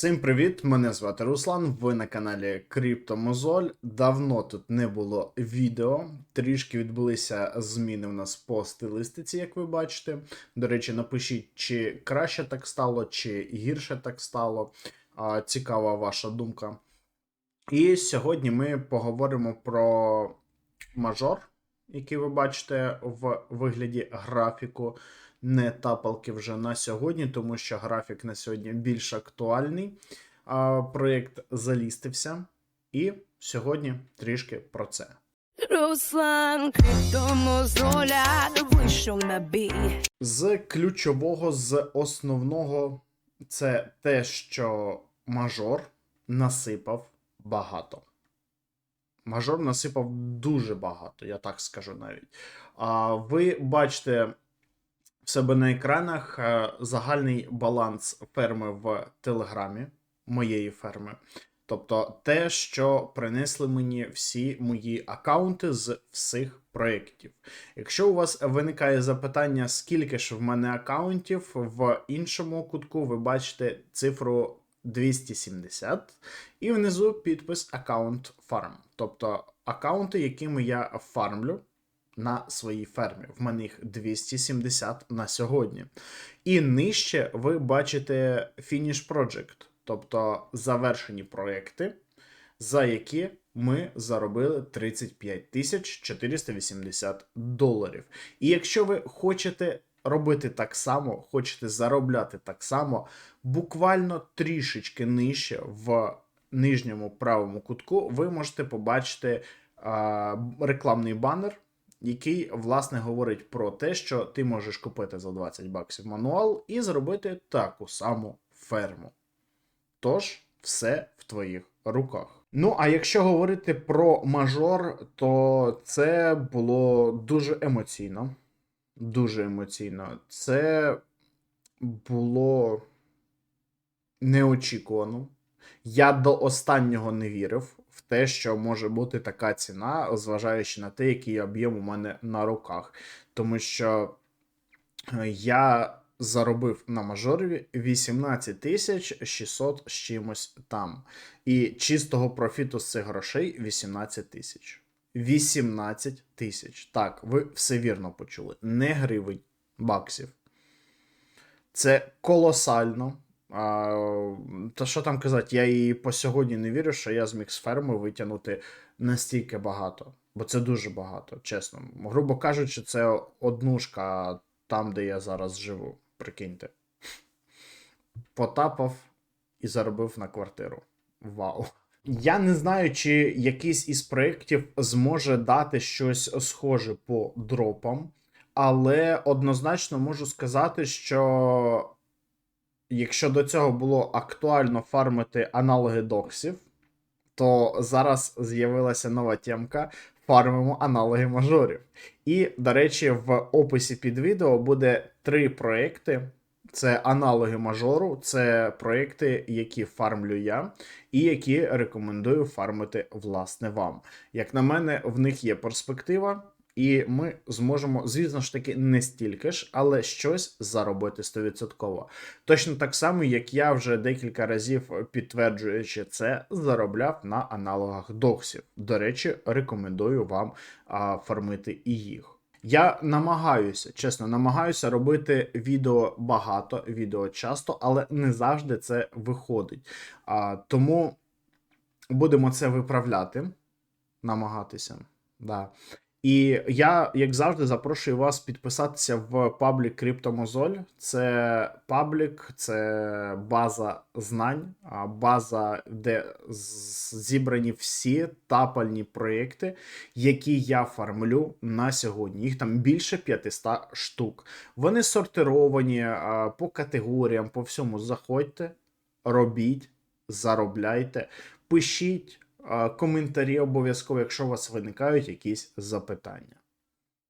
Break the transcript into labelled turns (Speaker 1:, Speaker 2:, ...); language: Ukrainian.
Speaker 1: Всім привіт! Мене звати Руслан. Ви на каналі Криптомозоль. Давно тут не було відео. Трішки відбулися зміни у нас по стилистиці, як ви бачите. До речі, напишіть, чи краще так стало, чи гірше так стало. Цікава ваша думка. І сьогодні ми поговоримо про мажор, який ви бачите в вигляді графіку не тапалки вже на сьогодні, тому що графік на сьогодні більш актуальний. А, проєкт залістився. І сьогодні трішки про це.
Speaker 2: Руслан вийшов на бій.
Speaker 1: З ключового, з основного, це те, що мажор насипав багато. Мажор насипав дуже багато, я так скажу навіть. А ви бачите себе на екранах е, загальний баланс ферми в Телеграмі, моєї ферми. Тобто те, що принесли мені всі мої аккаунти з всіх проєктів. Якщо у вас виникає запитання, скільки ж в мене аккаунтів, в іншому кутку ви бачите цифру 270, і внизу підпис аккаунт фарм. Тобто аккаунти, якими я фармлю на своїй фермі. В мене їх 270 на сьогодні. І нижче ви бачите Finish Project, тобто завершені проекти, за які ми заробили 35 тисяч 480 доларів. І якщо ви хочете робити так само, хочете заробляти так само, буквально трішечки нижче в нижньому правому кутку ви можете побачити а, рекламний банер який власне говорить про те, що ти можеш купити за 20 баксів мануал і зробити таку саму ферму. Тож, все в твоїх руках. Ну, а якщо говорити про мажор, то це було дуже емоційно. Дуже емоційно. Це було неочікувано. Я до останнього не вірив те, що може бути така ціна, зважаючи на те, який об'єм у мене на руках. Тому що е, я заробив на мажорові 18 тисяч 600 з чимось там. І чистого профіту з цих грошей 18 тисяч. 18 тисяч. Так, ви все вірно почули. Не гривень баксів. Це колосально. А, Та що там казати, я і по сьогодні не вірю, що я зміг з ферми витягнути настільки багато. Бо це дуже багато, чесно. Грубо кажучи, це однушка там, де я зараз живу. Прикиньте. Потапав і заробив на квартиру. Вау. Я не знаю, чи якийсь із проєктів зможе дати щось схоже по дропам, але однозначно можу сказати, що якщо до цього було актуально фармити аналоги доксів, то зараз з'явилася нова темка. Фармимо аналоги мажорів. І, до речі, в описі під відео буде три проекти. Це аналоги мажору, це проекти, які фармлю я, і які рекомендую фармити власне вам. Як на мене, в них є перспектива. І ми зможемо, звісно ж таки, не стільки ж, але щось заробити 100%. Точно так само, як я вже декілька разів підтверджуючи це, заробляв на аналогах доксів. До речі, рекомендую вам а, фармити і їх. Я намагаюся, чесно, намагаюся робити відео багато, відео часто, але не завжди це виходить. А, Тому будемо це виправляти, намагатися. Да. І я, як завжди, запрошую вас підписатися в паблік Криптомозоль. Це паблік, це база знань, база, де зібрані всі тапальні проєкти, які я фармлю на сьогодні. Їх там більше 500 штук. Вони сортировані по категоріям, по всьому. Заходьте, робіть, заробляйте, пишіть коментарі обов'язково, якщо у вас виникають якісь запитання.